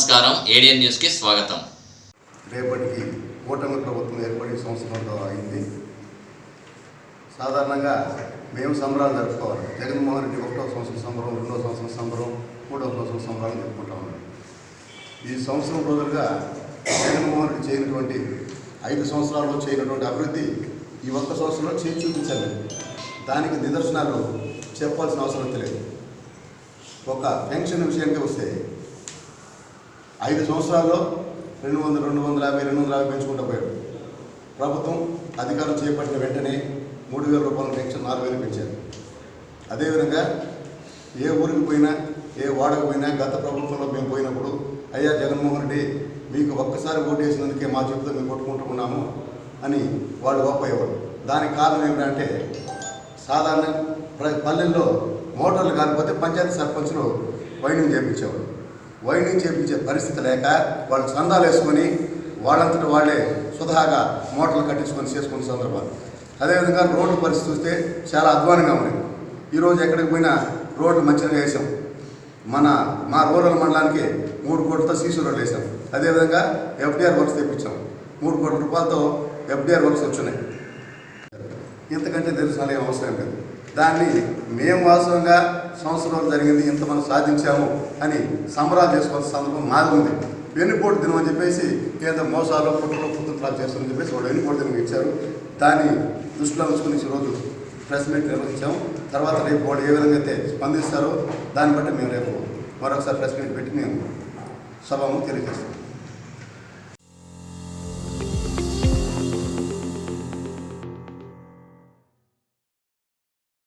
నమస్కారం ఏడియన్ న్యూస్కి స్వాగతం. రేపటికి కూటమి ప్రభుత్వం ఏర్పడి సంవత్సరంలో అయింది. సాధారణంగా మేము సంబరాలు జరుపుకోవాలి. జగన్మోహన్ రెడ్డి ఒకటో సంవత్సరం సంబరం రెండో సంవత్సరం సంబరం మూడో సంవత్సరం సంబరాలు జరుపుకుంటా ఉన్నాం. ఈ సంవత్సరం రోజులుగా జగన్మోహన్ రెడ్డి చేయనటువంటి ఐదు సంవత్సరాల్లో చేయనటువంటి అభివృద్ధి ఈ ఒక్క సంవత్సరంలో చేయి చూపించాలి. దానికి నిదర్శనాలు చెప్పాల్సిన అవసరం తెలియదు ఒక పెన్షన్ విషయానికి వస్తే ఐదు సంవత్సరాల్లో రెండు వందల రెండు వందల యాభై రెండు వందల యాభై పెంచుకుంటూ పోయాడు. ప్రభుత్వం అధికారం చేపట్టిన వెంటనే మూడు వేల రూపాయల పెన్షన్ నాలుగు వేలు పెంచారు. అదేవిధంగా ఏ ఊరికి పోయినా ఏ వాడకు పోయినా గత ప్రభుత్వంలో మేము పోయినప్పుడు అయ్యా జగన్మోహన్ రెడ్డి మీకు ఒక్కసారి ఓటు వేసినందుకే మా చెబుతూ మేము కొట్టుకుంటున్నాము అని వాళ్ళు ఒప్పయ్యేవారు దానికి కారణం ఏమిటంటే సాధారణ ప్ర- పల్లెల్లో మోటార్లు కాకపోతే పంచాయతీ సర్పంచ్లు వైండింగ్ చేయించేవాడు వైండింగ్ చేయించే పరిస్థితి లేక వాళ్ళు చందాలు వేసుకొని వాళ్ళంతటి వాళ్ళే సుధాగా మోటార్లు కట్టించుకొని చేసుకునే సందర్భాలు. అదేవిధంగా రోడ్డు పరిస్థితి చూస్తే చాలా అధ్వానంగా ఉన్నాయి ఈరోజు ఎక్కడికి పోయినా రోడ్లు మంచిగా వేసాం. మన మా రూరల్ మండలానికి మూడు కోట్లతో సీసీ రోడ్లు వేసాం. అదేవిధంగా ఎఫ్డిఆర్ వర్క్స్ తెప్పించాం. మూడు కోట్ల రూపాయలతో ఎఫ్డిఆర్ వర్క్స్ వచ్చినాయి. ఇంతకంటే తెలుసు ఏం అవసరం లేదు. దాన్ని మేము వాస్తవంగా సంవత్సరం జరిగింది ఇంత మనం సాధించాము అని సంబరాలు చేసుకోవాల్సిన సందర్భం మాది ఉంది. వెన్నుపోటు దినం అని చెప్పేసి ఏదో మోసాలు పుట్టలు పుట్టుత్రాలు చేస్తుందని చెప్పేసి వాళ్ళు వెన్నుపోటు దినం ఇచ్చారు. దాన్ని దృష్టిలో ఉంచుకుని ఈరోజు ప్రెస్ మీట్ నిర్వహించాము. తర్వాత రేపు వాళ్ళు ఏ విధంగా అయితే స్పందిస్తారో దాన్ని బట్టి మేము రేపు మరొకసారి ప్రెస్ మీట్ పెట్టి మేము సభము తెలియజేస్తాం.